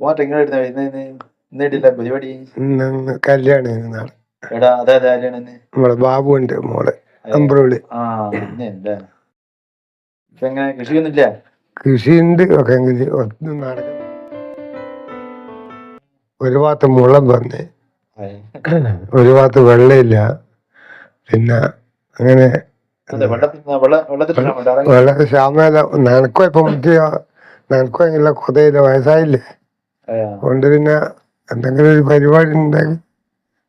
ഇങ്ങനെ ഇന്നിട്ടില്ല പരിപാടി? കല്യാണം നാളെ. എടാ അതെ നമ്മളെ ബാബു ഉണ്ട് മോളെ അമ്പ്രോളി. ആ എന്താ? ഇപ്പൊ എങ്ങനെ? കൃഷിയൊന്നുമില്ല? കൃഷിയുണ്ട്. ഒക്കെ ഒന്നും നടക്കും ഒരു ഭാഗത്ത് മുളം വന്ന് ഒരു ഭാഗത്ത് വെള്ളമില്ല പിന്നെ അങ്ങനെ വെള്ളത്തിൽ ശാമല നനക്കോ ഇപ്പൊ? നനക്കോ ഇല്ല കൊതയില്ല. വയസ്സായില്ലേ? അതുകൊണ്ട് പിന്നെ എന്തെങ്കിലും ഒരു പരിപാടി ഉണ്ടെങ്കിൽ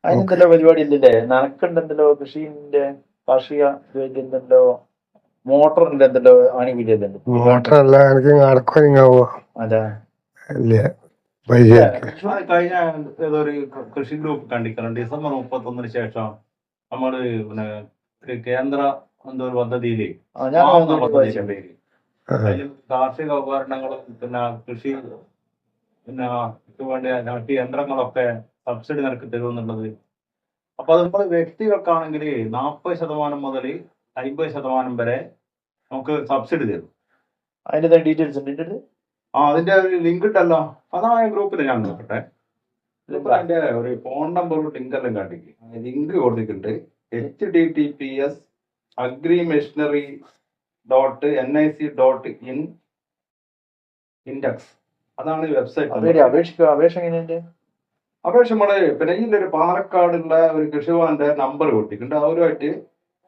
അതിനെന്തല്ലോ പരിപാടി ഇല്ലല്ലേ നനക്കുണ്ടെന്തല്ലോ കൃഷിന്റെ കാർഷിക എന്തല്ലോ? മോട്ടറിന്റെ എന്തല്ലോ? ആനുകൂല്യം മോട്ടറല്ല എനിക്ക് നടക്കോ നിങ്ങാവോ അതെ. ഇല്ല കഴിഞ്ഞ ഏതോ ഒരു കൃഷി ഗ്രൂപ്പ് കണ്ടിക്കണം ഡിസംബർ മുപ്പത്തൊന്നിന് ശേഷം നമ്മൾ പിന്നെ കേന്ദ്ര എന്തോ ഒരു പദ്ധതിയിൽ കാർഷിക ഉപകരണങ്ങളും പിന്നെ കൃഷി പിന്നെ ഇത് വേണ്ട മറ്റ് യന്ത്രങ്ങളൊക്കെ സബ്സിഡി നിരക്ക് തരുമെന്നുള്ളത്. അപ്പൊ അത് നമ്മൾ വ്യക്തികൾക്കാണെങ്കിൽ നാൽപ്പത് ശതമാനം മുതൽ അമ്പത് ശതമാനം വരെ നമുക്ക് സബ്സിഡി തരും. അതിന്റെ ഡീറ്റെയിൽസ് ഉണ്ട് ആ അതിന്റെ ഒരു ലിങ്ക് ഇട്ടല്ലോ അതായ ഗ്രൂപ്പിൽ ഞാൻ നോക്കട്ടെ അതിന്റെ ഒരു ഫോൺ നമ്പർ ലിങ്ക് എല്ലാം കാട്ടിക്ക്. ലിങ്ക് കൊടുത്തിട്ടുണ്ട്. H D T P S agri machinery dot N I C dot in index അതാണ് ഈ വെബ്സൈറ്റ് അപേക്ഷിക്കുക അപേക്ഷ എങ്ങനെയുണ്ട്? അപേക്ഷ നമ്മൾ പിന്നെ ഒരു പാലക്കാടുള്ള ഒരു കൃഷിഭവന്റെ നമ്പർ കൊടുത്തിട്ടുണ്ട്. അവരുമായിട്ട്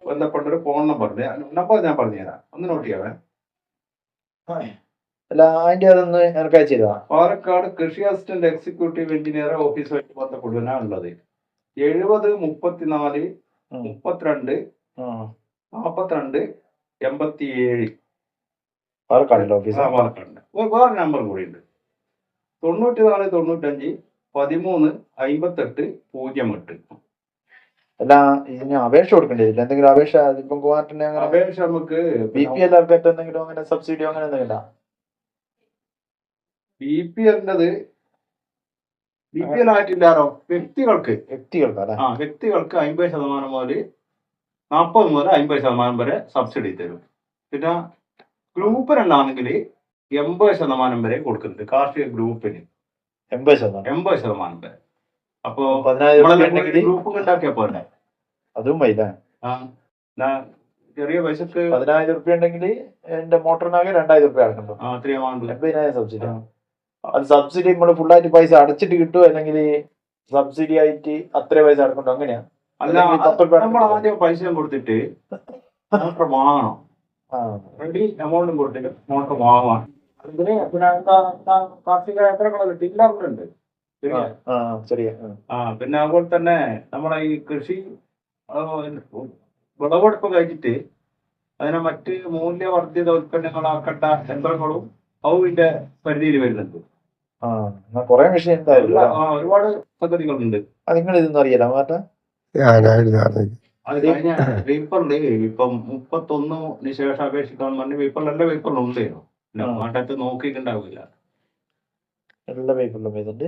ബന്ധപ്പെട്ട ഒരു ഫോൺ നമ്പർ നമ്പർ ഞാൻ പറഞ്ഞുതരാം. ഒന്ന് നോട്ട് ചെയ്യാവേ. അല്ല അതിന്റെ അതൊന്ന് ചെയ്താ പാലക്കാട് കൃഷി അസിസ്റ്റന്റ് എക്സിക്യൂട്ടീവ് എഞ്ചിനീയർ ഓഫീസുമായിട്ട് ബന്ധപ്പെടുവാനാണ് ഉള്ളത്. എഴുപത് മുപ്പത്തിനാല്. മുപ്പത്തിരണ്ട് നാപ്പത്തിരണ്ട് എൺപത്തി ഏഴ് പാലക്കാടിന്റെ ഓഫീസ് പാലക്കാട് ഒരു വേറെ നമ്പർ കൂടി ഉണ്ട്. തൊണ്ണൂറ്റി നാല് തൊണ്ണൂറ്റഞ്ച് പതിമൂന്ന് അമ്പത്തെട്ട് പൂജ്യം എട്ട്. അല്ല ഇതിന് അപേക്ഷ കൊടുക്കേണ്ടതില്ല എന്തെങ്കിലും അപേക്ഷ ഇപ്പം ഗുവാഹട്ടിന് അങ്ങനെ അപേക്ഷ നമുക്ക് ബി പി എൽ എന്തെങ്കിലും അങ്ങനെ സബ്സിഡിയോ അങ്ങനെ എന്തെങ്കിലും ബി പി എല്ലിന്റെത് ബി പി എൽ ആയിട്ടില്ലാരോ? വ്യക്തികൾക്ക്. വ്യക്തികൾക്ക് ആ വ്യക്തികൾക്ക് അമ്പത് ശതമാനം മുതൽ നാൽപ്പത് മുതൽ അമ്പത് ശതമാനം വരെ സബ്സിഡി തരും. പിന്നെ ഗ്രൂപ്പിനുള്ളാണെങ്കിൽ എൺപത് ശതമാനം വരെ കൊടുക്കുന്നുണ്ട് കാർഷിക ഗ്രൂപ്പിന്. എൺപത് ശതമാനം. എൺപത് ശതമാനം വരെ. അപ്പോ ഗ്രൂപ്പ് ഉണ്ടാക്കിയ പോലെ അതും ചെറിയ പൈസക്ക് പതിനായിരം റുപ്യ ഉണ്ടെങ്കിൽ എന്റെ മോട്ടറിനാകെ രണ്ടായിരം റുപ്യ അടക്കണ്ടോ. എൺപതിനായിരം സബ്സിഡി അത് സബ്സിഡി നമ്മൾ ഫുള്ളായിട്ട് പൈസ അടച്ചിട്ട് കിട്ടുമോ അല്ലെങ്കിൽ സബ്സിഡി ആയിട്ട് അത്ര പൈസ അടക്കണ്ടോ അങ്ങനെയാ? അല്ല നമ്മൾ ആദ്യം പൈസ കൊടുത്തിട്ട് മോട്ടർ വാങ്ങണം. റെഡി എമൗണ്ടും കൊടുത്തിട്ട് മോട്ടർ വാങ്ങണം. അതിന് പിന്നെ കാർഷിക യന്ത്രങ്ങളൊക്കെ ടില്ലറിലുണ്ട് ആ, ആ പിന്നെ അതുപോലെ തന്നെ നമ്മളെ ഈ കൃഷി വിളവെടുപ്പ് കഴിഞ്ഞിട്ട് അതിനെ മറ്റ് മൂല്യവർദ്ധിത ഉൽപ്പന്നങ്ങളാക്കേണ്ട യന്ത്രങ്ങളും അതിന്റെ പരിധിയിൽ വരുന്നുണ്ട്. കൊറേ മെഷീൻ എന്തായാലും ഒരുപാട് പദ്ധതികളുണ്ട്. നിങ്ങൾ ഇതൊന്നും അറിയില്ല. മാറ്റ? പേപ്പറിൽ ഇപ്പം മുപ്പത്തൊന്നിന് ശേഷം അപേക്ഷിക്കാൻ പറഞ്ഞ് പേപ്പറിൽ എല്ലാ പേപ്പറിലും ആ. നാട്ടത്ത് നോക്കിയിട്ടുണ്ടാവില്ല എല്ലാ പേപ്പറിലും ഇതുണ്ട്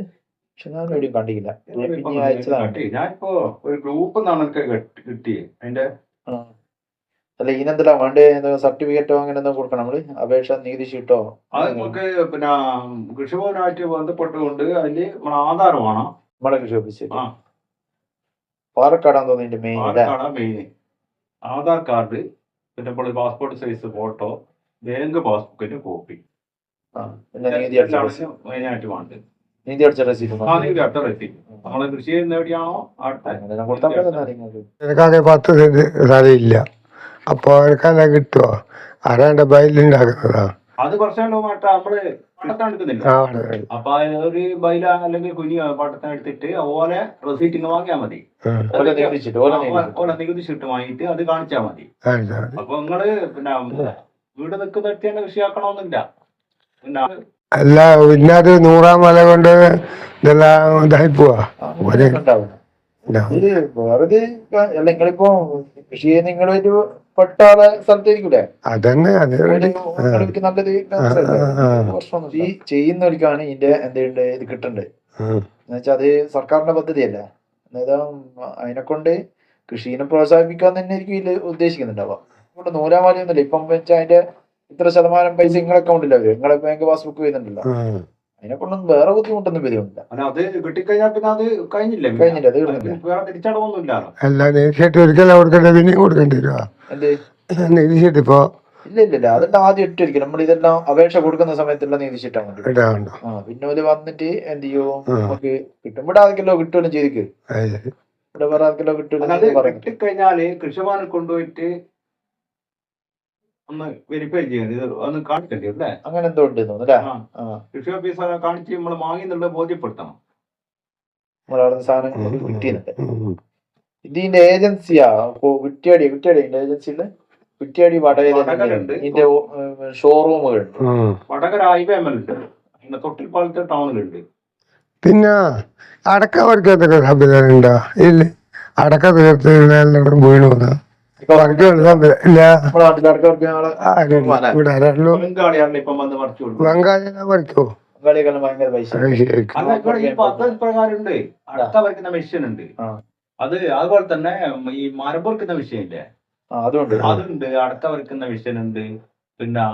പക്ഷെ ഞാൻ എവിടെയും കണ്ടില്ല. ഞാൻ പിന്നെ അയച്ചതാണ് ഞാനിപ്പോ ഒരു ഗ്രൂപ്പ് അതിന്റെ. അല്ല വേണ്ടേ? സർട്ടിഫിക്കറ്റോ അങ്ങനെ എന്തെങ്കിലും കൊടുക്കണം. നമ്മൾ അപേക്ഷ നികുതി ഷീട്ടോ അത് നമുക്ക് പിന്നെ കൃഷിഭവനായിട്ട് ബന്ധപ്പെട്ടുകൊണ്ട് അതിൽ നമ്മുടെ ആധാർ വേണം. നമ്മുടെ കൃഷി ഓഫീസ്. പാലക്കാടാന്ന് തോന്നുന്നു മെയിൻ മെയിൻ ആധാർ കാർഡ് പിന്നെ പാസ്പോർട്ട് സൈസ് ഫോട്ടോ ബാങ്ക് പാസ്ബുക്കിന്റെ കോപ്പി. ആയിട്ട് വേണ്ടത്. നികുതി അടച്ച രസീത് ആ നീ അട്ട എത്തി നമ്മളെ കൃഷി ചെയ്യുന്ന എവിടെയാണോ അടുത്ത അങ്ങനെ കൊടുത്താൽ മതി എന്നാ നിങ്ങൾക്ക് എനിക്കാകെ പത്ത് സെന്റ് സ്ഥലമില്ല അപ്പൊ എനിക്കല്ല കിട്ടുമോ ആരാണ്ട് ബയലുണ്ടാക്കുന്നതാ അത് മറ്റേ നമ്മൾ പട്ടത്തം എടുക്കുന്നില്ല. ആ അവിടെ. അപ്പൊ ഒരു ബൈല അല്ലെങ്കിൽ കുഞ്ഞി പട്ടത്തം അതുപോലെ റെസീറ്റിങ് വാങ്ങിയാൽ മതി. ഓലെ നികുതി ഷീട്ട് വാങ്ങിയിട്ട് അത് കാണിച്ചാൽ മതി. അപ്പൊ നിങ്ങൾ പിന്നെ വീട് നിൽക്കുന്നിടത്ത് കൃഷിയാക്കണമെന്നില്ല. പിന്നെ അല്ല പിന്നെ അത് നൂറാം മല കൊണ്ട് ഇതെല്ലാം ഇതായി പോവാ. വെറുതെ നിങ്ങളിപ്പോ കൃഷി നിങ്ങളൊരു പെട്ട ആളെ സ്ഥലത്തായിരിക്കൂലേ? അതന്നെ അതെ നല്ലത് ഈ ചെയ്യുന്നവർക്കാണ് ഇതിന്റെ എന്തുണ്ട് ഇത് കിട്ടണ്ടേ. എന്നുവെച്ചാൽ അത് സർക്കാരിന്റെ പദ്ധതിയല്ല. അതായത് അതിനെ കൊണ്ട് കൃഷിനെ പ്രോത്സാഹിപ്പിക്കാൻ തന്നെ ആയിരിക്കും ഇതിൽ ഉദ്ദേശിക്കുന്നുണ്ടാവുക. അതുകൊണ്ട് നൂലാമാലയൊന്നുമില്ല ഇപ്പം വെച്ചാൽ അതിന്റെ ഇത്ര ശതമാനം പൈസ നിങ്ങളെ അക്കൗണ്ടില്ല വരും നിങ്ങളെ ബാങ്ക് പാസ്ബുക്ക് ചെയ്യുന്നുണ്ടല്ലോ. അതിനെ കൊണ്ടൊന്നും വേറെ ബുദ്ധിമുട്ടൊന്നും വരുന്നില്ല അല്ല അത് കിട്ടിക്കഴിഞ്ഞാൽ പിന്നെ അത് കഴിഞ്ഞില്ലേ? കഴിഞ്ഞില്ല അത് കിട്ടുന്നില്ല തിരിച്ചടവൊന്നുമില്ലല്ലോ അല്ല നീതിഷേട്ട് ഒരിക്കലും കൊടുക്കണ്ട പിന്നെയും കൊടുക്കേണ്ടി വരുവാ നീതിഷേട്ട് ഇപ്പൊ? ഇല്ല ഇല്ല ഇല്ല. അതെല്ലാം ആദ്യം ഒരിക്കലും നമ്മൾ ഇതെല്ലാം അപേക്ഷ കൊടുക്കുന്ന സമയത്തെല്ലാം നീതിച്ചിട്ടാ മതി. ആ പിന്നെ ഇത് വന്നിട്ട് എന്ത് ചെയ്യും? നമുക്ക് കിട്ടും. ഇവിടെ ആർക്കെല്ലോ കിട്ടുമല്ലോ ചെയ്തിക്ക്? ഇവിടെ വേറെ ആർക്കെല്ലോ കിട്ടുമല്ലോ കിട്ടിക്കഴിഞ്ഞാൽ കൃഷിഭവനിൽ കൊണ്ടുപോയിട്ട് ഒന്ന് വെരിഫൈ ചെയ്യണം ഇത് ഒന്ന് കാണിക്കേണ്ടി അല്ലേ? അങ്ങനെ എന്തോ ഉണ്ട് തോന്നുന്നു അല്ലേ? കൃഷി ഓഫീസറെ കാണിച്ച് നമ്മൾ വാങ്ങി എന്നുള്ളത് ബോധ്യപ്പെടുത്തണം നമ്മളവിടെ സാധനം കിട്ടിയുന്നുണ്ട് ഇതിന്റെ ഏജൻസിയാ? കുറ്റിയാടി കുറ്റിയാടി ഏജൻസിയുടെ കുറ്റിയാടി. വടകരുണ്ട് ഇതിന്റെ ഷോറൂമുകളുണ്ട്. വടകര പിന്നെ തൊട്ടിൽപ്പാലത്തെ ടൗണിലുണ്ട്. പിന്നെ അടക്ക പറിക്കാത്തൊക്കെ സംവിധാനം ഉണ്ടോ ഇല്ല. അടക്ക തീർത്ത് വീണു വെങ്കായം പറിക്കോ അത് അതുപോലെ തന്നെ ഈ മരം പൊറുക്കുന്ന വിഷയമില്ലേ അതുണ്ട്. അതുണ്ട്. അടക്ക വരക്കുന്ന വിഷയനുണ്ട് ഉണ്ട്. പിന്നെ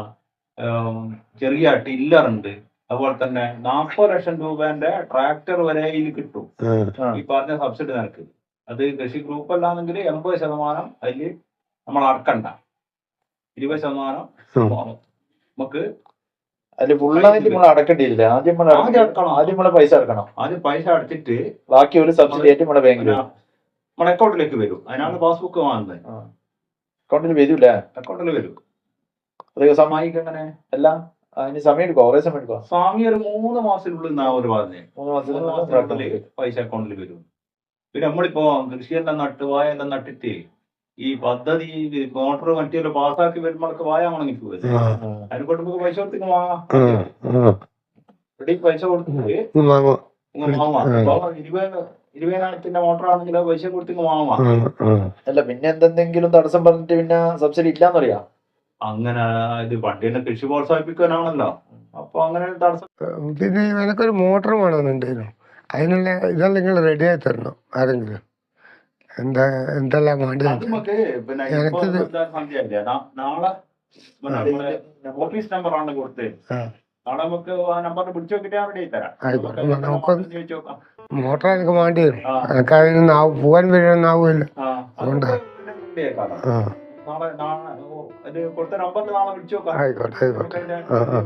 ചെറിയ ടില്ലർ ഉണ്ട്. അതുപോലെ തന്നെ നാൽപ്പത് ലക്ഷം രൂപന്റെ ട്രാക്ടർ വരെ ഇതിൽ കിട്ടും. ഈ പറഞ്ഞ സബ്സിഡി നിരക്ക്. അത് കൃഷി ഗ്രൂപ്പ് അല്ലാന്നെങ്കിൽ എൺപത് ശതമാനം അതിൽ നമ്മൾ അടക്കണ്ട. ഇരുപത് ശതമാനം. നമുക്ക് അതിൽ ഫുള്ളായിട്ട് നമ്മൾ അടക്കേണ്ടിയില്ല ആദ്യം നമ്മൾ ആദ്യം അടക്കണം. ആദ്യം നമ്മളെ പൈസ അടക്കണം. ആദ്യം പൈസ അടച്ചിട്ട് ബാക്കി ഒരു സബ്സിഡി ആയിട്ട് നമ്മുടെ ബാങ്കിൽ നമ്മുടെ അക്കൗണ്ടിലേക്ക് വരും. അതിനാണ് പാസ്ബുക്ക് വാങ്ങുന്നത്. അക്കൗണ്ടിൽ വരൂല അക്കൗണ്ടിൽ വരും. അത് സമ്മാനിക്കും അങ്ങനെ എല്ലാം അതിന് സമയം എടുക്കുക കുറേ സമയം എടുക്കുക സ്വാമി ഒരു മൂന്ന് മാസത്തിനുള്ളിൽ ഒരു പറഞ്ഞത് മൂന്ന് മൂന്ന് മാസത്തിനുള്ളിൽ പൈസ അക്കൗണ്ടിൽ വരും. പിന്നെ നമ്മളിപ്പോ കൃഷിയെല്ലാം നട്ട് വായ എല്ലാം നട്ടിട്ട് ഈ പദ്ധതി മോട്ടർ മറ്റേ പാസ്സാക്കി വരുമ്പോഴൊക്കെ വായ ഉണങ്ങി ആ. അതിനെ കൊണ്ട് നമുക്ക് പൈസ കൊടുത്തിട്ട് വാങ്ങാം. പൈസ കൊടുത്തിട്ട് ഇരുപത് ഇരുപതിനായിരത്തിന്റെ മോട്ടറാണെങ്കിൽ പൈസ കൊടുത്ത് ഇങ്ങ് വാങ്ങാം. അല്ല പിന്നെ എന്തെന്തെങ്കിലും തടസ്സം പറഞ്ഞിട്ട് പിന്നെ സബ്സിഡി ഇല്ലാന്നറിയാം. അങ്ങനെ ഇത് വണ്ടിനെ കൃഷി പ്രോത്സാഹിപ്പിക്കാനാണല്ലോ. അപ്പൊ അങ്ങനെ തടസ്സം പിന്നെ എനിക്കൊരു മോട്ടർ വേണമെന്നുണ്ടായിരുന്നു. അതിനുള്ള ഇതെല്ലാം നിങ്ങൾ റെഡി ആയി തരണം ആരെങ്കിലും. എന്താ എന്തെല്ലാം വേണ്ടത്? ഞങ്ങൾക്കത് എനിക്കിത് ഓഫീസ് നമ്പർ ആണ് കൊടുത്തത് മോട്ടർ എനിക്ക് വേണ്ടി വരും. എനിക്ക് അതിന് നാവ് പോകാൻ വരാനാവില്ല ആ, അതുകൊണ്ട്. ആയിക്കോട്ടെ ആയിക്കോട്ടെ. ആ, ആ.